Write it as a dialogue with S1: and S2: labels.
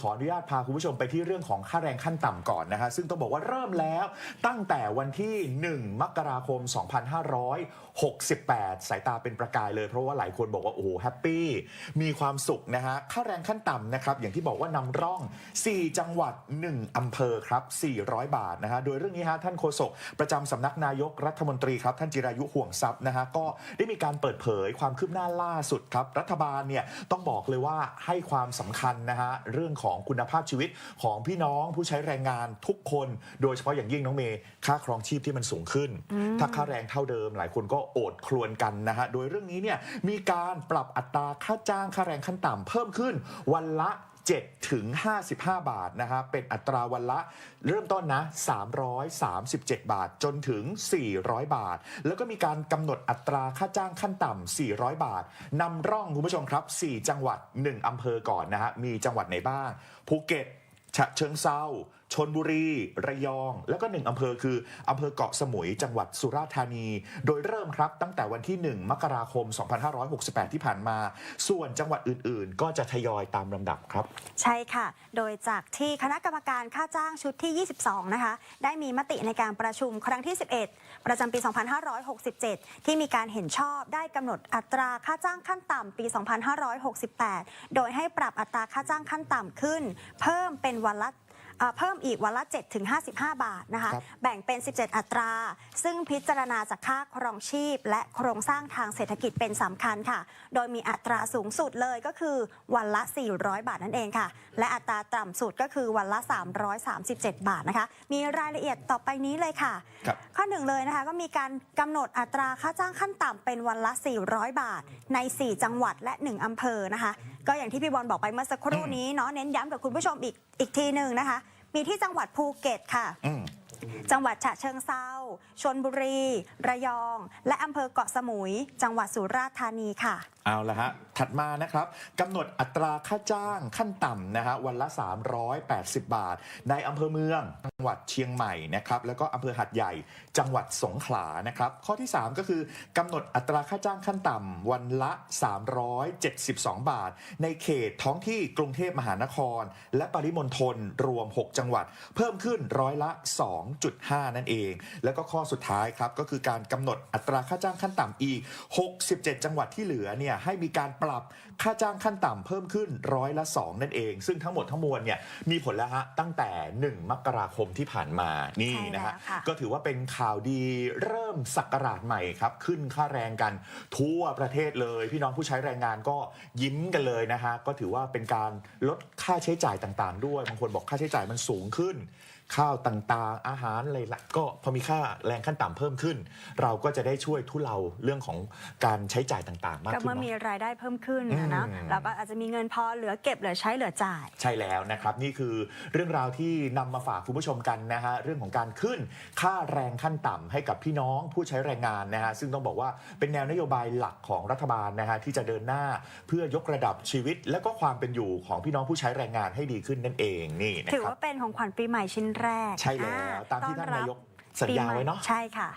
S1: ขออนุญาตพาคุณผู้ชมไปที่เรื่องของค่าแรงขั้นต่ำก่อนนะฮะซึ่งต้องบอกว่าเริ่มแล้วตั้งแต่วันที่ 1 มกราคม 2568 สายตาเป็นประกายเลยเพราะว่าหลายคนบอกว่าโอ้โหแฮปปี้มีความสุขนะฮะค่าแรงขั้นต่ำนะครับอย่างที่บอกว่านำร่อง 4 จังหวัด 1อำเภอครับ 400 บาทนะฮะโดยเรื่องนี้ฮะท่านโฆษกประจำสำนักนายกรัฐมนตรีครับท่านจิรายุห่วงทรัพย์นะฮะก็ได้มีการเปิดเผยความคืบหน้าล่าสุดครับรัฐบาลเนี่ยต้องบอกเลยว่าให้ความสำคัญนะฮะเรื่องของคุณภาพชีวิตของพี่น้องผู้ใช้แรงงานทุกคน โดยเฉพาะอย่างยิ่งน้องเมย์ค่าครองชีพที่มันสูงขึ้น ถ้าค่าแรงเท่าเดิม หลายคนก็โอดครวญกันนะฮะโดยเรื่องนี้เนี่ยมีการปรับอัตราค่าจ้างค่าแรงขั้นต่ำเพิ่มขึ้นวันละ 7ถึง55 บาทนะฮะเป็นอัตราวันละเริ่มต้นนะ 337 บาทจนถึง 400 บาท แล้วก็มีการกำหนดอัตราค่าจ้างขั้นต่ำ400 บาทนำร่องคุณผู้ชมครับ 4 จังหวัด 1อำเภอก่อนนะฮะมีจังหวัดไหนบ้างภูเก็ตฉะเชิงเซา ชนบุรี ระยอง แล้วก็หนึ่งอำเภอคืออำเภอเกาะสมุย จังหวัดสุราษฎร์ธานี โดยเริ่มครับตั้งแต่วันที่ 1 มกราคม 2568 ที่ผ่านมา ส่วนจังหวัดอื่น ๆ ก็จะทยอยตามลำดับครับ
S2: ใช่ค่ะ โดยจากที่คณะกรรมการค่าจ้างชุดที่ 22 นะคะ ได้มีมติในการประชุมครั้งที่ 11 ประจำปี 2567 ที่มีการเห็นชอบได้กำหนดอัตราค่าจ้างขั้นต่ำปี 2568 โดยให้ปรับอัตราค่าจ้างขั้นต่ำขึ้น เพิ่มเป็นวันละ เอ่อเพิ่มอีกวันละ7ถึง55 บาทนะคะ
S1: ครับ
S2: แบ่งเป็น 17 อัตรา ซึ่งพิจารณาจากค่าครองชีพ และโครงสร้างทางเศรษฐกิจเป็นสำคัญค่ะ โดยมีอัตราสูงสุดเลยก็คือวันละ 400 บาทนั่นเองค่ะ และอัตราต่ำสุดก็คือวันละ 337 บาทนะคะ มีรายละเอียดต่อไปนี้เลยค่ะ
S1: ครับ
S2: ข้อหนึ่งเลยนะคะก็มีการกำหนดอัตราค่าจ้างขั้นต่ำเป็นวันละ 400 บาท ใน 4 จังหวัดและ 1อำเภอนะคะก็อย่างที่พี่บอลบอกไปเมื่อสักครู่นี้เนาะเน้นย้ำกับคุณผู้ชมอีกอีกทีหนึ่งนะคะ มีที่จังหวัดภูเก็ตค่ะ
S1: อืม
S2: จังหวัดฉะเชิงเซาชนบุรี ระยอง และอำเภอเกาะสมุย จังหวัดสุราษฎร์ธานีค่ะ
S1: เอาละฮะ ถัดมานะครับกำหนดอัตราค่าจ้างขั้นต่ำนะฮะวันละ 380 บาท ในอำเภอเมือง จังหวัดเชียงใหม่นะครับ แล้วก็อำเภอหัดใหญ่ จังหวัดสงขลานะครับ ข้อที่ 3 ก็คือกำหนดอัตราค่าจ้างขั้นต่ำวันละ 372 บาท ในเขตท้องที่กรุงเทพมหานคร และปริมณฑลรวม 6 จังหวัด เพิ่มขึ้นร้อยละ2.5 นั่นเอง แล้วก็ข้อสุดท้ายครับก็คือการกำหนดอัตราค่าจ้างขั้นต่ำอีก 67 จังหวัดที่เหลือเนี่ยให้มีการปรับค่าจ้างขั้นต่ำเพิ่มขึ้นร้อยละ 2 นั่นเอง ซึ่งทั้งหมดทั้งมวลเนี่ยมีผลแล้วฮะตั้งแต่ 1 มกราคมที่ผ่านมานี่นะฮะ
S2: ใช่แล้วค่ะ
S1: ก็ถือว่าเป็นข่าวดีเริ่มศักราชใหม่ครับขึ้นค่าแรงกันทั่วประเทศเลย พี่น้องผู้ใช้แรงงานก็ยิ้มกันเลยนะฮะก็ถือว่าเป็นการลดค่าใช้จ่ายต่างๆ ด้วยบางคนบอกค่าใช้จ่ายมันสูงขึ้น ข้าวต่างๆ อาหารอะไรละก็พอมีค่าแรงขั้นต่ำเพิ่มขึ้น เราก็จะได้ช่วยทุเลาเรื่องของการใช้จ่ายต่างๆ มาก
S2: ก็
S1: ขึ้น
S2: เมื่อมี
S1: เนาะ
S2: รายได้เพิ่มขึ้นนะเนอะ
S1: อืม
S2: เราก็อาจจะมีเงินพอเหลือเก็บเหลือใช้เหลือจ่าย
S1: ใช่แล้วนะครับนี่คือเรื่องราวที่นำมาฝากคุณผู้ชมกันนะฮะเรื่องของการขึ้นค่าแรงขั้นต่ำให้กับพี่น้องผู้ใช้แรงงานนะฮะซึ่งต้องบอกว่าเป็นแนวนโยบายหลักของรัฐบาลนะฮะที่จะเดินหน้าเพื่อยกระดับชีวิต และก็ความเป็นอยู่ของพี่น้องผู้ใช้แรงงานให้ดีขึ้นนั่นเองนี่นะ
S2: ถือ
S1: ครับ
S2: ว่าเป็นของขวัญปีใหม่ชิ้นแรก
S1: ใช่แล้ว
S2: อ่
S1: ตามที่ท่าน
S2: ต้อรับ
S1: นายกสัญญาไว้เนาะ
S2: ปีใหม่ใช่ค่ะ